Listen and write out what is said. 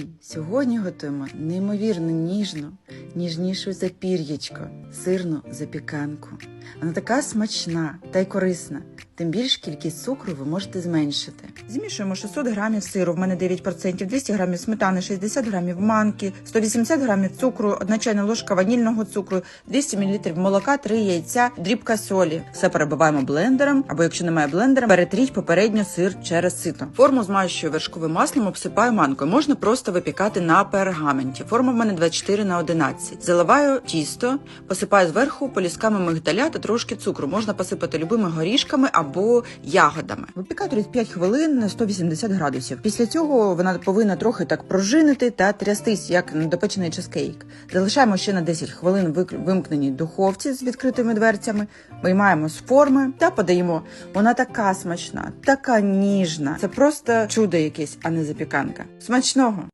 Ні, сьогодні готуємо неймовірно ніжну, ніжнішу запір'ячко, сирну запіканку. Вона така смачна та й корисна. Тим більш кількість цукру ви можете зменшити. Змішуємо 600 грамів сиру, в мене 9%, 200 грамів сметани, 60 грамів манки, 180 грамів цукру, 1 чайна ложка ванільного цукру, 200 мл молока, 3 яйця, дрібка солі. Все перебиваємо блендером, або якщо немає блендера, перетріть попередньо сир через сито. Форму змащую вершковим маслом, обсипаю манкою. Можна просто випікати на пергаменті. Форма в мене 24 на 11. Заливаю тісто, посипаю зверху полісками мигдаля та трошки цукру. Можна посипати любими горішками або ягодами. Випікаю 35 хвилин на 180 градусів. Після цього вона повинна трохи так пружинити та трястись, як недопечений чизкейк. Залишаємо ще на 10 хвилин вимкненій духовці з відкритими дверцями, виймаємо з форми та подаємо. Вона така смачна, така ніжна. Це просто чудо якесь, а не запіканка. Смачного!